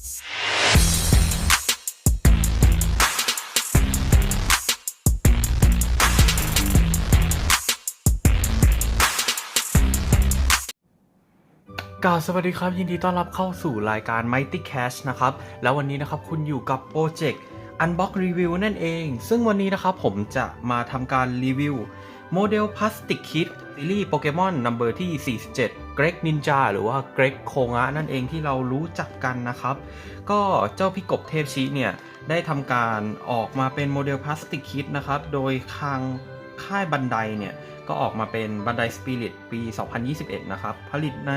กราบสวัสดีครับ ยินดีต้อนรับเข้าสู่รายการ Mighty Cash นะครับ แล้ววันนี้นะครับคุณอยู่กับโปรเจกต์ Unbox Review นั่นเอง ซึ่งวันนี้นะครับผมจะมาทำการรีวิว โมเดลพลาสติกคิดซีรีส์โปเกมอนนัมเบอร์ที่ 47 กรกนินจาหรือว่าเกรกโคงะนั่นเองที่เรารู้จักกันนะครับ ก็เจ้าพี่กบเทพชีเนี่ยได้ทำการออกมาเป็นโมเดลพลาสติกคิดนะครับ โดยทางค่ายบันไดเนี่ย ก็ออกมาเป็นบันไดสปิริตปี 2021 นะครับ ผลิตใน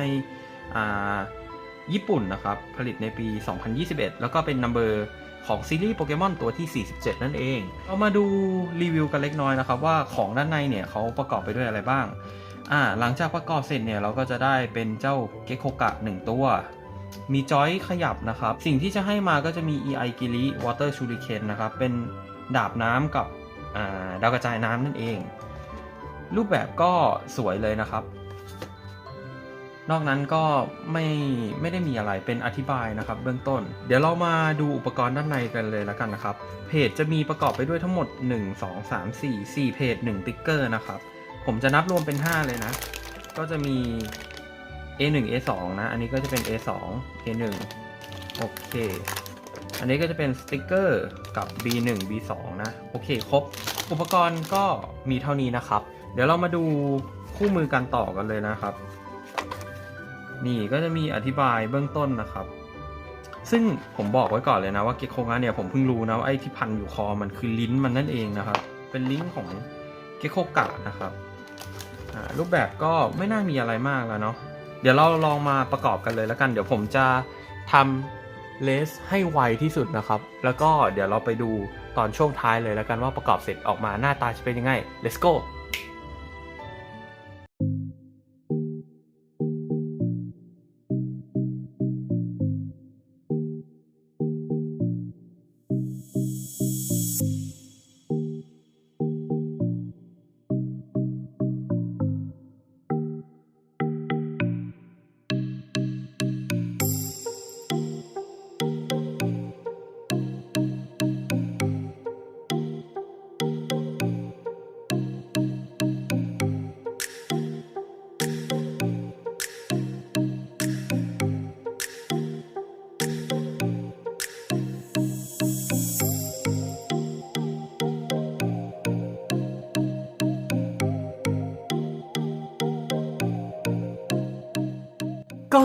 ญี่ปุ่นนะครับ ผลิตในปี 2021 แล้วก็เป็นนัมเบอร์ของซีรีส์โปเกมอนตัวที่ 47 นั่นเอง เรามาดูรีวิวกันเล็กน้อยนะครับ ว่าของด้านในเนี่ยเขาประกอบไปด้วยอะไรบ้าง อ่าหลังจากประกอบเสร็จเนี่ยเราก็จะได้เป็นเจ้าเกโคกะ 1 ตัว มีจอยขยับนะครับ สิ่งที่จะให้มาก็จะมี EI กิริ Water Shuriken นะครับ เป็นดาบน้ำกับาดาวกระจายน้ำนั่นเอง รูปแบบก็สวยเลยนะครับ นอกนั้นก็ไม่ไม่ได้มีอะไรเป็นอธิบายนะครับ เบื้องต้น เดี๋ยวเรามาดูอุปกรณ์ด้านในกันเลยแล้วกันนะครับ เพจจะมีประกอบไปด้วยทั้งหมด 1 2 3 4 4เพจ1ติ๊กเกอร์นะครับ ผมจะนับรวมเป็น 5 เลยนะ ก็จะมี A1 A2 นะ อันนี้ก็จะเป็น A2 A1 โอเค อันนี้ก็จะเป็นสติกเกอร์กับ B1 B2 นะ โอเค ครบ อุปกรณ์ก็มีเท่านี้นะครับ เดี๋ยวเรามาดูคู่มือการต่อกันเลยนะครับ นี่ก็จะมีอธิบายเบื้องต้นนะครับ ซึ่งผมบอกไว้ก่อนเลยนะว่าเกโคงะเนี่ยผมเพิ่งรู้นะว่าไอ้ที่พันอยู่คอมันคือลิ้นมันนั่นเองนะครับ เป็นลิ้นของเกโคกะนะครับ รูปแบบก็ไม่น่ามีอะไรมากแล้วเนาะเดี๋ยวเราลองมาประกอบกันเลยแล้วกัน เดี๋ยวผมจะทำเลสให้ไวที่สุดนะครับ แล้วก็เดี๋ยวเราไปดูตอนช่วงท้ายเลยแล้วกันว่าประกอบเสร็จออกมาหน้าตาจะเป็นยังไง let's go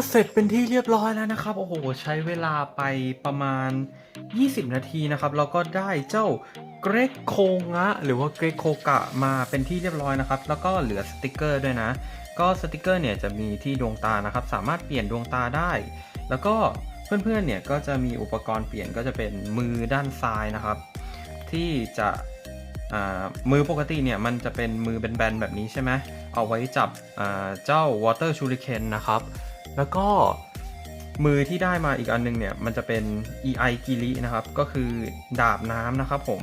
เสร็จเป็นที่เรียบร้อยแล้วนะครับ โอ้โห ใช้เวลาไปประมาณ 20 นาทีนะครับ แล้วก็ได้เจ้าเกรกโคงะ หรือว่าเกรกโคกะมาเป็นที่เรียบร้อยนะครับ แล้วก็เหลือสติกเกอร์ด้วยนะ ก็สติกเกอร์เนี่ยจะมีที่ดวงตานะครับ สามารถเปลี่ยนดวงตาได้ แล้วก็เพื่อนๆ เนี่ยก็จะมีอุปกรณ์เปลี่ยนก็จะเป็นมือด้านซ้ายนะครับ ที่จะมือปกติเนี่ยมันจะเป็นมือแบนๆแบบนี้ใช่ไหมเอาไว้จับเจ้า Water Shuriken นะครับ แล้วก็มือที่ได้มาอีกอันนึงเนี่ย มันจะเป็น EI กิรินะครับ ก็คือดาบน้ำนะครับผม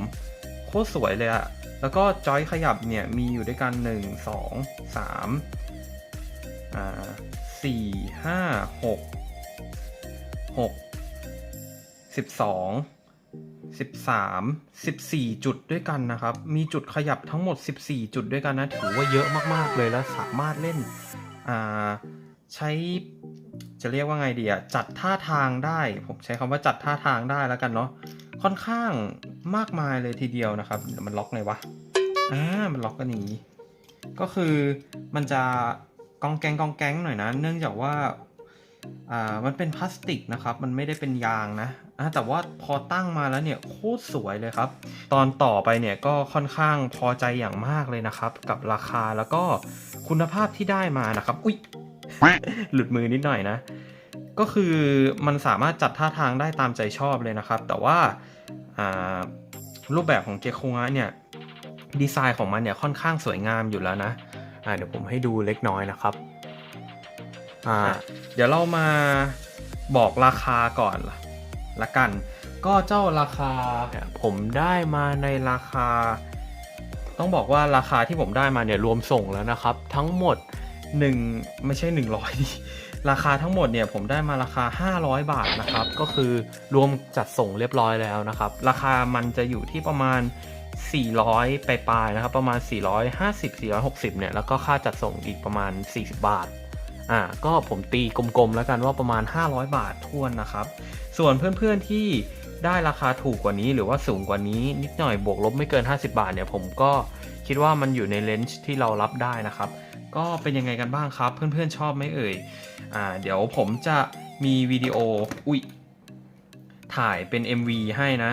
โคตรสวยเลยอะแล้วก็จอยขยับเนี่ย มีอยู่ด้วยกัน 1 2 3อ่า4 5 6 6 12 13 14 จุดด้วยกันนะครับ มีจุดขยับทั้งหมด 14 จุดด้วยกันนะ ถือว่าเยอะมาก ๆ เลยแล้วสามารถเล่นใช้ จะเรียกว่าไงดีอะจัดท่าทางได้ ผมใช้คำว่าจัดท่าทางได้แล้วกันเนาะค่อนข้างมากมายเลยทีเดียวนะครับมันล็อกไงวะอ่ามันล็อกกันอย่างนี้ ก็คือมันจะกองแกงกองแกงหน่อยนะ เนื่องจากว่าอ่ามันเป็นพลาสติกนะครับ มันไม่ได้เป็นยางนะอ่าแต่ว่าพอตั้งมาแล้วเนี่ยโคตรสวยเลยครับ ตอนต่อไปเนี่ยก็ค่อนข้างพอใจอย่างมากเลยนะครับ กับราคาแล้วก็คุณภาพที่ได้มานะครับ อุ้ย หลุดมือนิดหน่อยนะ ก็คือมันสามารถจัดท่าทางได้ตามใจชอบเลยนะครับ แต่ว่าอ่ารูปแบบของเกโคงะเนี่ยดีไซน์ของมันเนี่ยค่อนข้างสวยงามอยู่แล้วนะอ่าเดี๋ยวผมให้ดูเล็กน้อยนะครับอ่าเดี๋ยวเรามาบอกราคาก่อนละกัน ก็เจ้าราคาเนี่ยผมได้มาในราคา ต้องบอกว่าราคาที่ผมได้มาเนี่ยรวมส่งแล้วนะครับ ทั้งหมด 1ไม่ใช่100ดิราคาทั้งหมดเนี่ยผมได้มาราคา 500 บาทนะครับ ก็คือรวมจัดส่งเรียบร้อยแล้วนะครับ ราคามันจะอยู่ที่ประมาณ 400ปลายนะครับ ประมาณ 450 460 เนี่ย แล้วก็ค่าจัดส่งอีกประมาณ 40 บาท อ่า ก็ผมตีกลมๆ แล้วกันว่าประมาณ 500 บาททวนนะครับ ส่วนเพื่อนๆที่ได้ราคาถูกกว่านี้หรือว่าสูงกว่านี้นิดหน่อยบวกลบไม่เกิน 50 บาทเนี่ย ผมก็คิดว่ามันอยู่ในเลนส์ที่เรารับได้นะครับ ก็เป็นยังไงกันบ้างครับ เพื่อนๆชอบไหมเอ่ยอ่าเดี๋ยวผมจะมีวิดีโออุ้ยถ่ายเป็น MV ให้นะ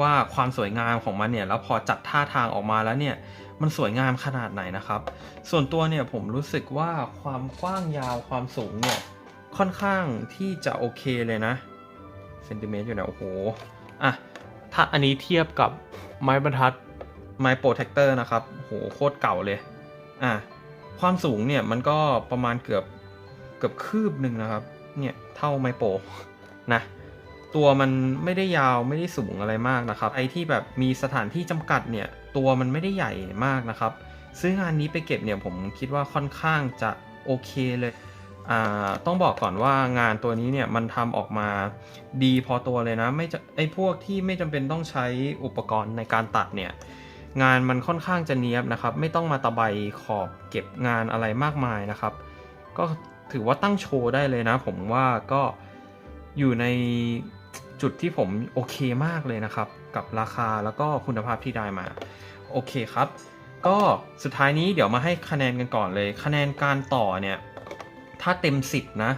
ว่าความสวยงามของมันเนี่ยแล้วพอจัดท่าทางออกมาแล้วเนี่ยมันสวยงามขนาดไหนนะครับ ส่วนตัวเนี่ยผมรู้สึกว่าความกว้างยาวความสูงเนี่ยค่อนข้างที่จะโอเคเลยนะเซนติเมตรอยู่ไหนโอ้โหอะถ้าอันนี้เทียบกับไม้บรรทัดไม้โปรเทคเตอร์นะครับโอ้โหโคตรเก่าเลยอะ ความสูงเนี่ยมันก็ประมาณเกือบเกือบคืบหนึ่งนะครับ เนี่ยเท่าไมโปรนะ ตัวมันไม่ได้ยาวไม่ได้สูงอะไรมากนะครับ ไอที่แบบมีสถานที่จำกัดเนี่ย ตัวมันไม่ได้ใหญ่มากนะครับ ซื้องานนี้ไปเก็บเนี่ยผมคิดว่าค่อนข้างจะโอเคเลยต้องบอกก่อนว่างานตัวนี้เนี่ยมันทำออกมาดีพอตัวเลยนะ ไม่จะไอพวกที่ไม่จำเป็นต้องใช้อุปกรณ์ในการตัดเนี่ย งานมันค่อนข้างจะเนียบนะครับ ไม่ต้องมาตะไบขอบเก็บงานอะไรมากมายนะครับ ก็ถือว่าตั้งโชว์ได้เลยนะ ผมว่าก็อยู่ในจุดที่ผมโอเคมากเลยนะครับ กับราคาแล้วก็คุณภาพที่ได้มา โอเคครับ ก็สุดท้ายนี้เดี๋ยวมาให้คะแนนกันก่อนเลย คะแนนการต่อเนี่ย ถ้าเต็ม 10 นะ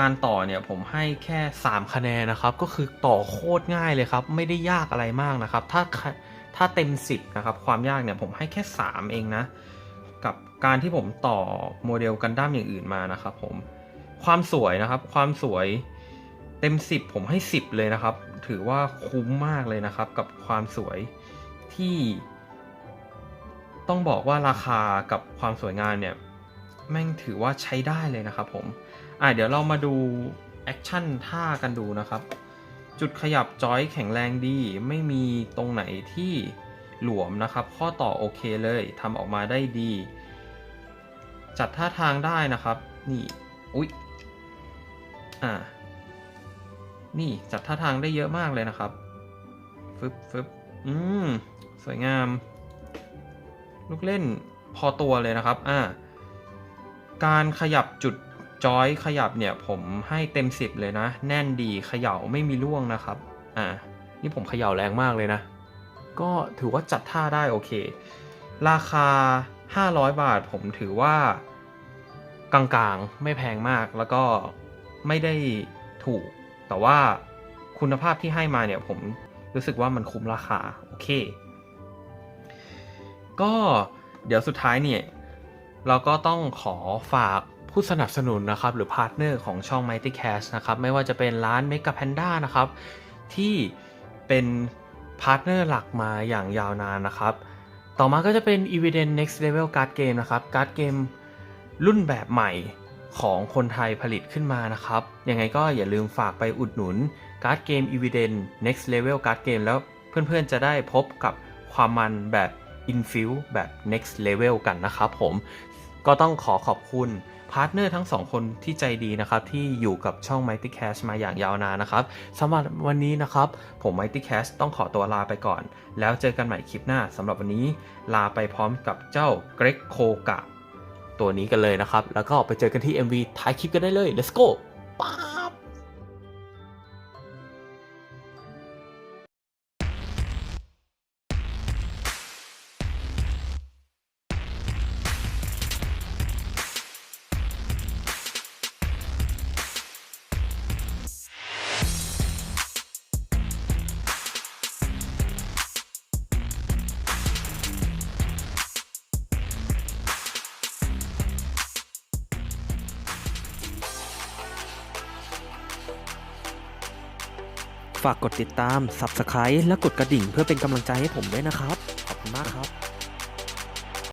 การต่อเนี่ยผมให้แค่ 3 คะแนนนะครับ ก็คือต่อโคตรง่ายเลยครับ ไม่ได้ยากอะไรมากนะครับ ถ้า ถ้าเต็ม 10 นะครับ ความยากเนี่ยผมให้แค่ 3 เองนะ กับการที่ผมต่อโมเดลกันดั้มอย่างอื่นมานะครับผม ความสวยนะครับ ความสวยเต็ม 10 ผมให้ 10 เลยนะครับ ถือว่าคุ้มมากเลยนะครับ กับความสวยที่ ต้องบอกว่าราคากับความสวยงามเนี่ย แม่งถือว่าใช้ได้เลยนะครับผม อะเดี๋ยวเรามาดูแอคชั่นท่ากันดูนะครับ จุดขยับจอยแข็งแรงดี ไม่มีตรงไหนที่หลวมนะครับ ข้อต่อโอเคเลยทำออกมาได้ดี จัดท่าทางได้นะครับ นี่อุ๊ยอ่านี่จัดท่าทางได้เยอะมากเลยนะครับฟึบฟึบอืมสวยงาม ลูกเล่นพอตัวเลยนะครับ อ่า การขยับจุด จอยขยับเนี่ยผมให้เต็ม 10 เลยนะ แน่นดีเขย่าไม่มีร่วงนะครับ อ่า นี่ผมเขย่าแรงมากเลยนะ ก็ถือว่าจัดท่าได้โอเค ราคา 500 บาทผมถือว่ากลางๆ ไม่แพงมากแล้วก็ไม่ได้ถูก แต่ว่าคุณภาพที่ให้มาเนี่ยผมรู้สึกว่ามันคุ้มราคา โอเค ก็เดี๋ยวสุดท้ายเนี่ย เราก็ต้องขอฝาก ผู้สนับสนุนนะครับหรือพาร์ทเนอร์ของช่อง Mighty Cash นะครับไม่ว่าจะเป็นร้าน Mega Panda นะครับที่เป็นพาร์ทเนอร์หลักมาอย่างยาวนานนะครับ ต่อมาก็จะเป็น Evident Next Level Card Game นะครับการ์ดเกมรุ่นแบบใหม่ของคนไทยผลิตขึ้นมานะครับ ยังไงก็อย่าลืมฝากไปอุดหนุนการ์ดเกม Evident Next Level Card Game แล้วเพื่อนๆจะได้พบกับความมันแบบ Infuse แบบ Next Level กันนะครับผม ก็ต้องขอขอบคุณพาร์ทเนอร์ทั้งสองคนที่ใจดีนะครับ ที่อยู่กับช่อง Mighty Cash มาอย่างยาวนานนะครับสำหรับวันนี้นะครับ ผม Mighty Cash ต้องขอตัวลาไปก่อน แล้วเจอกันใหม่คลิปหน้าสำหรับวันนี้ ลาไปพร้อมกับเจ้าเกรกโคกะ ตัวนี้กันเลยนะครับ แล้วก็ไปเจอกันที่ MV ท้ายคลิปกันได้เลย let's go ป้า ฝากกดติดตาม Subscribe และกดกระดิ่งเพื่อเป็นกำลังใจให้ผมด้วยนะครับ ขอบคุณมากครับ